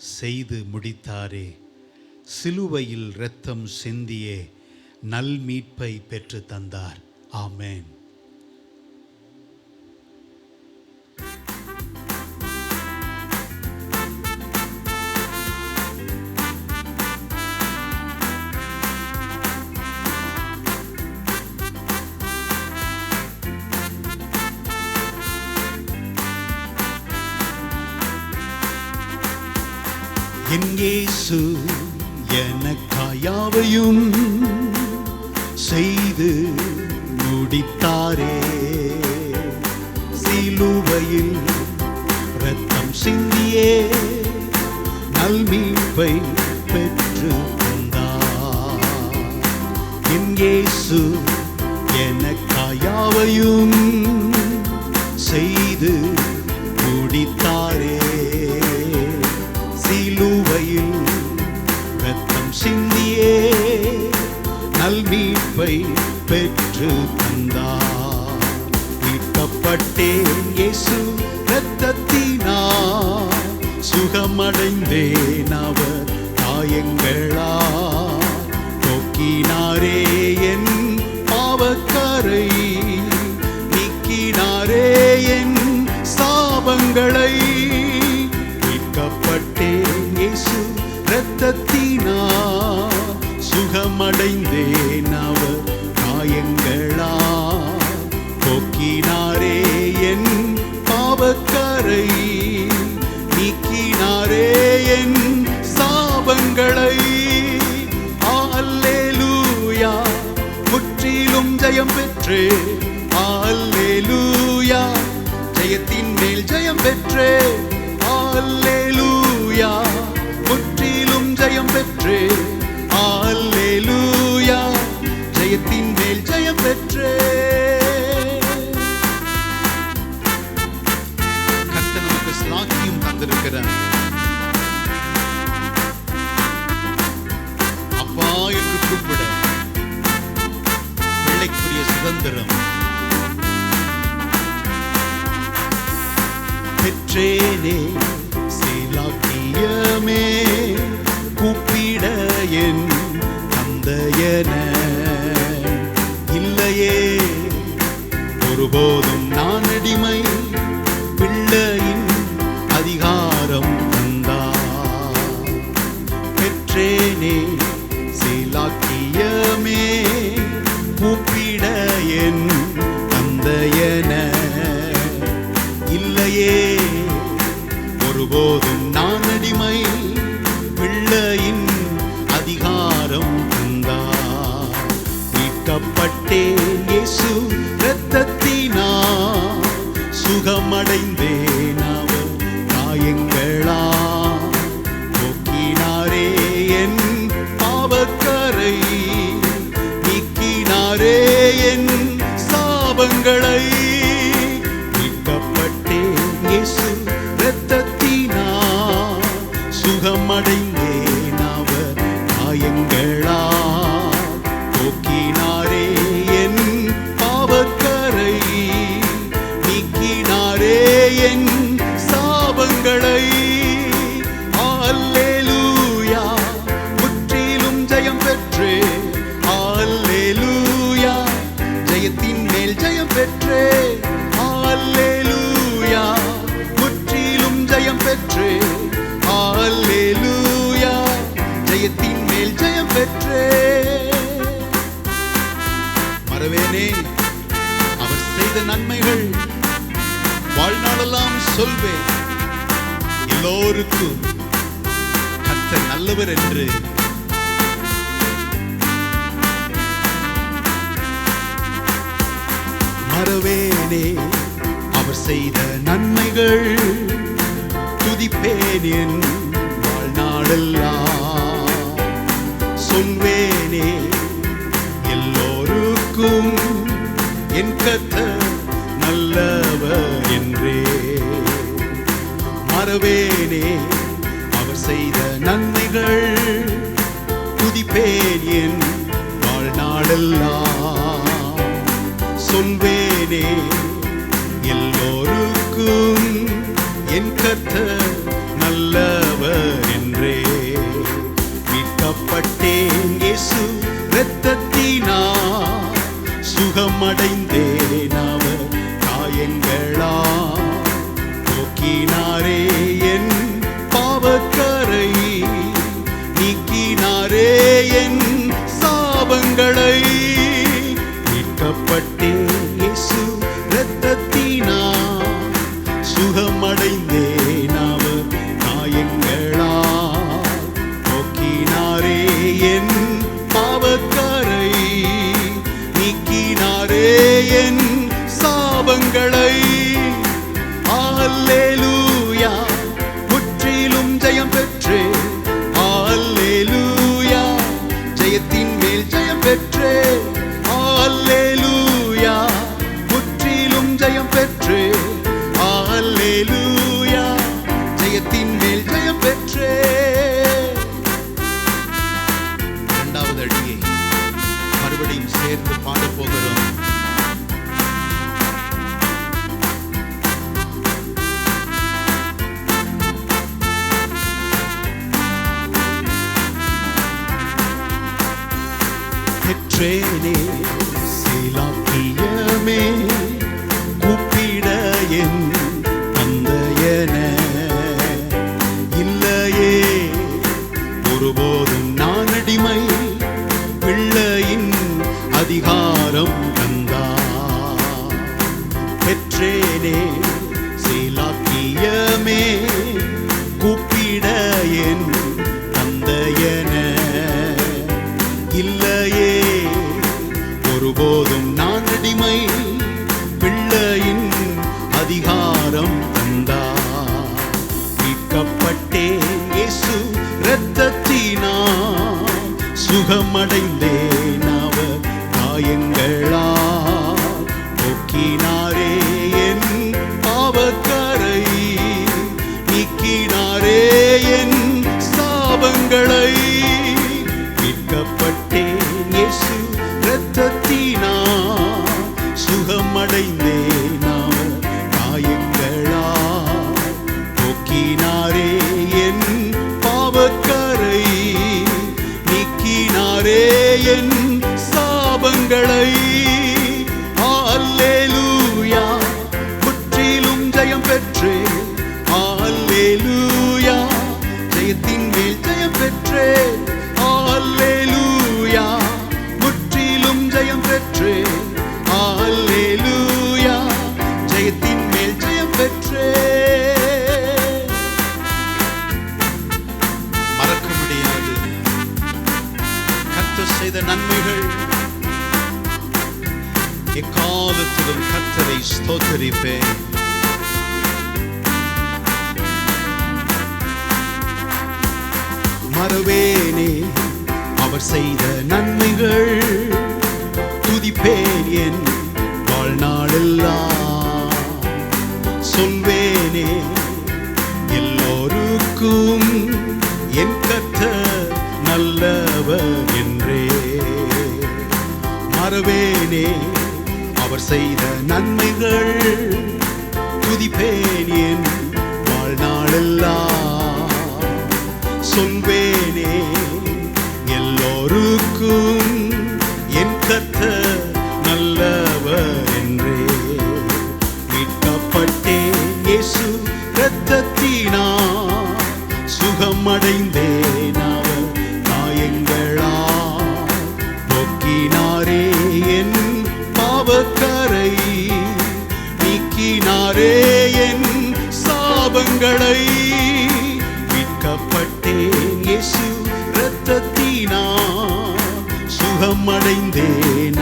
செய்து முடித்தாரே. சிலுவையில் இரத்தம் சிந்தியே நல் மீட்பை பெற்று தந்தார். ஆமேன். என் இயேசு எனக்காயாவையும் செய்து முடித்தாரே. சிலுவையில் ரத்தம் சிந்தியே நல்மீட்பை பெற்று தந்தார். என் இயேசு எனக்காயாவையும் செய்து முடித்தாரே. நல்மீட்பை பெற்று தந்தார். மீட்கப்பட்டேன் இயேசு ரத்தத்தினா சுகமடைந்தேன் அவர் காயங்களா நோக்கினாரே என் பாவக்கரை. நீக்கினாரே என் சாபங்களை. மீட்கப்பட்டேன் இயேசு இரத்தத்தினா முற்றிலும் ஜெயம் பெற்றே. அல்லேலூயா. ஜெயத்தின் மேல் ஜெயம் பெற்றே. அல்லேலூயா. முற்றிலும் ஜெயம் பெற்றே. அல்லேலூயா. ஜெயத்தின் மேல் ஜெயம் பெற்றே. கர்த்தர் நமக்கு சாக்கியம் தந்திருக்கிறார். பெற்றேனே பட்டே இயேசு இரத்தத்தினா சுகமடை மேல் ஜெயம் பெற்றே. மறவேனே அவர் செய்த நன்மைகள் வாழ்நாளெல்லாம் சொல்வேன். எல்லோருக்கும் கத்த நல்லவர் என்று. மறவேனே அவர் செய்த நன்மைகள் துதிப்பேன் என் வாழ்நாளெல்லாம். சொல்வேனே. எல்லோருக்கும் என் கத்த நல்லவர் என்றே. மறவேனே அவர் செய்த நன்மைகள் துதிப்பேன் என் வாழ்நாளெல்லாம். சொல்வேனே எல்லோருக்கும் என் கத்த நல்லவர் மீட்கப்பட்டேன் இயேசு இரத்தத்தினா சுகமடைந்தேன் அவர் காயங்களா போக்கினாரே என் பாவக்கரை நீக்கினாரே என் சாபங்களை. மீட்கப்பட்டேன் இயேசு இரத்தத்தினா கர்த்தரே என் சாபங்களை பெற்றேனே சிலாக்கியமே கூப்பிட என் தந்தையன. இல்லையே ஒருபோதும் நான் அடிமை பிள்ளையின் அதிகாரம் தந்தா. பெற்றேனே ஒருபோதும் நான் அடிமை பிள்ளையின் அதிகாரம் தந்தா மீட்கப்பட்டேன் இயேசு இரத்தத்தினா சுகமடைந்தேன் அவர். காயங்களா எக்காலத்திலும் கத்தரை ஸ்தோத்தரிப்பேன் மறவேனே அவர் செய்த நன்மைகள் துதிப்பேன் என் வாழ்நாளெல்லாம். சொல்வேனே எல்லோருக்கும் என் கத்த நல்லவர் என்றே. மறவேனே அவர் செய்த நன்மைகள் துதிப்பேன் என் வாழ்நாளெல்லாம். சொல்வேனே சுகமடைந்தேன்